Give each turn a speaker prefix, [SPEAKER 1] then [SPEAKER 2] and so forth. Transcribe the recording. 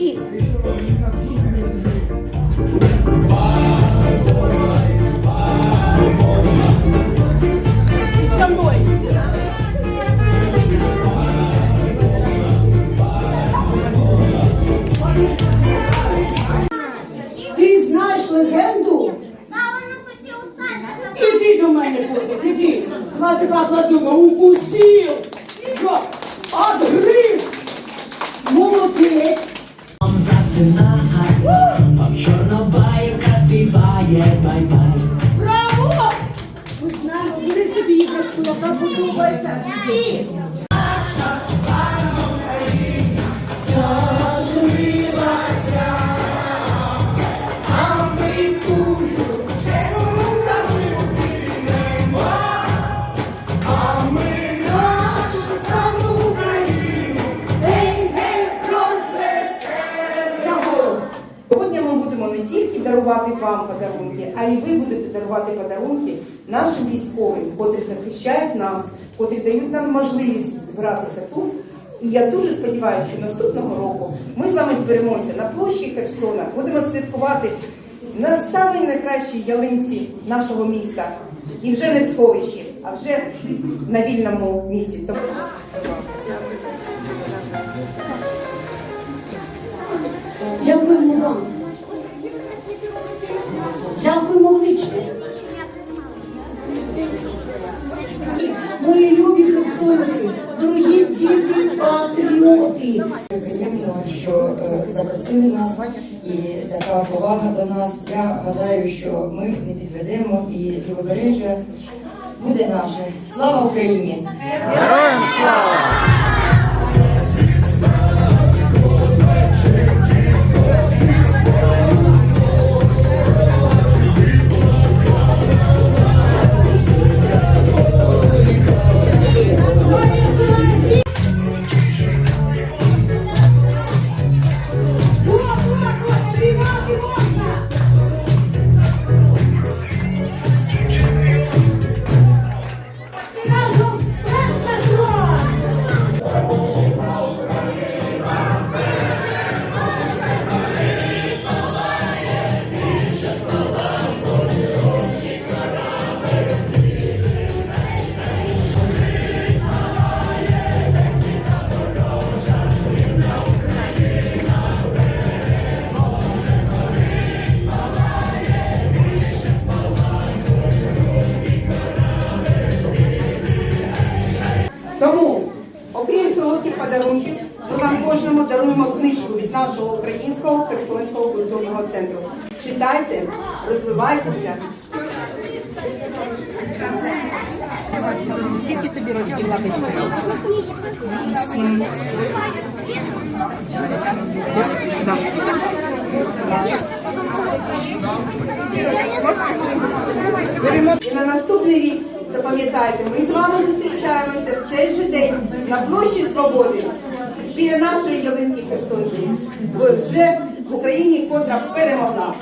[SPEAKER 1] І.
[SPEAKER 2] Ти знаєш легенду? Іди до мене, котик, іди. Бабла дума укусив. Отгриз. Молодець.
[SPEAKER 3] Засинає, а чорнобаївка співає бай-бай.
[SPEAKER 2] Браво! Ми бери собі іграшку, яка подобається. І
[SPEAKER 4] будемо не тільки дарувати вам подарунки, а й ви будете дарувати подарунки нашим військовим, котрі захищають нас, котрі дають нам можливість збиратися тут. І я дуже сподіваюся, що наступного року ми з вами зберемося на площі Херсона, будемо святкувати на самій найкращій ялинці нашого міста. І вже не в сховищі, а вже на вільному місці.
[SPEAKER 2] Дякуємо величне. Мої любі херсонці, дорогі діти патріоти.
[SPEAKER 5] Приємно, що е, запросили нас і така повага до нас. Я гадаю, що ми не підведемо і лівобережжя буде наше. Слава Україні!
[SPEAKER 4] Тому, нашого українського херсонського культурного центру. Читайте, розвивайтеся. Скільки тобі років лапочки? Вісім. І на наступний рік запам'ятайте, ми з вами зустрічаємося в цей же день на площі Свободи біля нашої ялинки Херсонської. Вже в Україні, котра перемогла.